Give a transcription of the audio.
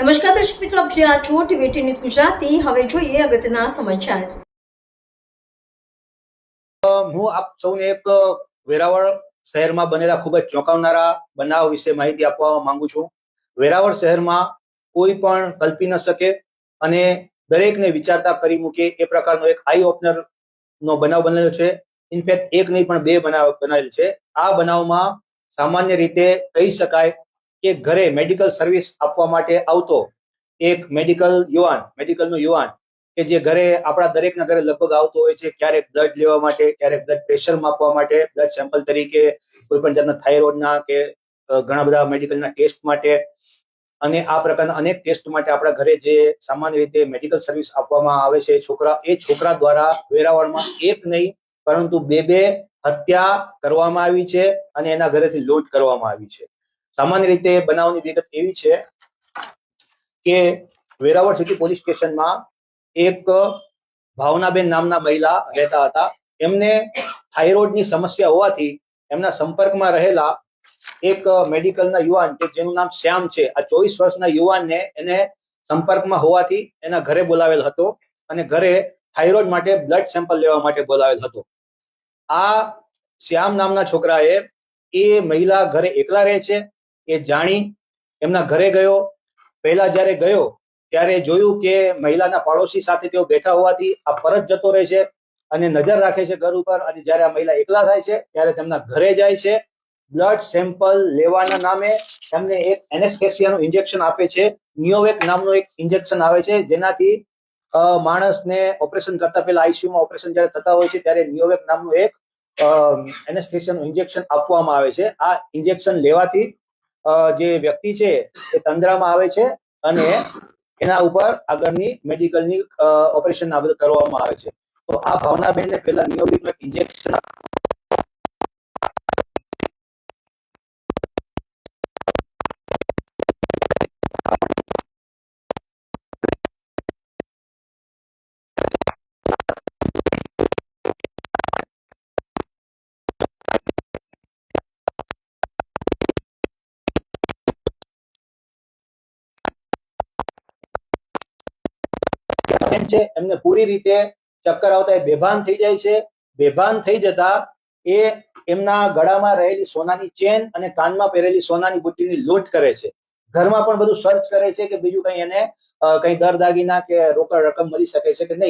નમસ્કાર દર્શક મિત્રો, આપ જ્યાં છો ટીવી ન્યૂઝ ગુજરાતી. હવે જોઈએ અગત્યના સમાચાર. હું આપ સૌને એક વેરાવળ શહેરમાં બનેલા ખૂબ જ ચોંકાવનારા બનાવ વિશે માહિતી આપવા માંગુ છું. વેરાવળ શહેરમાં કોઈ પણ કલ્પી ન શકે અને દરેકને વિચારતા કરી મૂકે એ પ્રકારનો એક આઈ ઓપનર નો બનાવ બનેલો છે. ઇનફેક્ટ એક નહીં પણ બે બનાવ, બનાવેલ છે. આ બનાવમાં સામાન્ય રીતે કહી શકાય કે ઘરે મેડિકલ સર્વિસ આપવા માટે આવતો એક મેડિકલ યુવાન મેડિકલનો યુવાન કે જે ઘરે આપણા દરેકના ઘરે લગભગ આવતો હોય છે, ક્યારેક બ્લડ લેવા માટે, ક્યારેક બ્લડ પ્રેશર માપવા માટે બ્લડ સેમ્પલ તરીકે કોઈ પણ જાતના થાઇરોઇડના કે ઘણા બધા મેડિકલના ટેસ્ટ માટે અને આ પ્રકારના અનેક ટેસ્ટ માટે આપણા ઘરે જે સામાન્ય રીતે મેડિકલ સર્વિસ આપવામાં આવે છે, છોકરા, એ છોકરા દ્વારા વેરાવળમાં એક નહીં, પરંતુ બે બે હત્યા કરવામાં આવી છે અને એના ઘરેથી લૂંટ કરવામાં આવી છે. સામાન્ય રીતે બનાવની વિગત એવી છે કે વેરાવળ સિટી પોલીસ સ્ટેશનમાં એક ભાવનાબેન નામના મહિલા રહેતા હતા. એમને થાઇરોઇડની સમસ્યા હોવાથી એમના સંપર્કમાં રહેલા એક મેડિકલના યુવાન કે જેનું નામ શ્યામ છે, આ ચોવીસ વર્ષના યુવાનને એને સંપર્કમાં હોવાથી એના ઘરે બોલાવેલ હતો અને ઘરે થાઇરોઇડ માટે બ્લડ સેમ્પલ લેવા માટે બોલાવેલ હતો. આ શ્યામ નામના છોકરાએ એ મહિલા ઘરે એકલા રહે છે એ જાણી એમના ઘરે ગયો. પહેલા જ્યારે ગયો, ત્યારે જોયું કે મહિલાના પાડોશી સાથે તેઓ બેઠા હોવાથી આ પરત જતો રહે છે અને નજર રાખે છે ઘર ઉપર. અને જ્યારે આ મહિલા એકલા થાય છે, ત્યારે તેમના ઘરે જાય છે. બ્લડ સેમ્પલ લેવાના નામે એમને એક એનેસ્થેસિયાનું ઇન્જેક્શન આપે છે. નિયોવેક નામનું એક ઇન્જેક્શન આવે છે. જેનાથી માણસને ઓપરેશન કરતા પહેલા આઈસીયુમાં ઓપરેશન જ્યારે થતા હોય છે, ત્યારે નિયોવેક નામનું એક એનેસ્થેસિયાનું ઇન્જેક્શન આપવામાં આવે છે. આ ઇન્જેક્શન લેવાથી જે વ્યક્તિ છે, એ તંદ્રામાં આવે છે અને એના ઉપર આગળની મેડિકલની ઓપરેશન આ બધું, કરવામાં આવે છે. તો આ ભાવનાબેનને પહેલા એક ઇન્જેક્શન બેન છે, એમને પૂરી રીતે ચક્કર આવતા એ બેભાન થઈ જાય છે. બેભાન થઈ જતા એ એમના ગળામાં રહેલી સોનાની ચેન અને કાનમાં પહેરેલી સોનાની બુટ્ટીની લૂંટ કરે છે. ઘરમાં પણ બધું સર્ચ કરે છે કે બીજું કંઈ એને કઈ દર દાગીના કે રોકડ રકમ મળી શકે છે કે નહીં.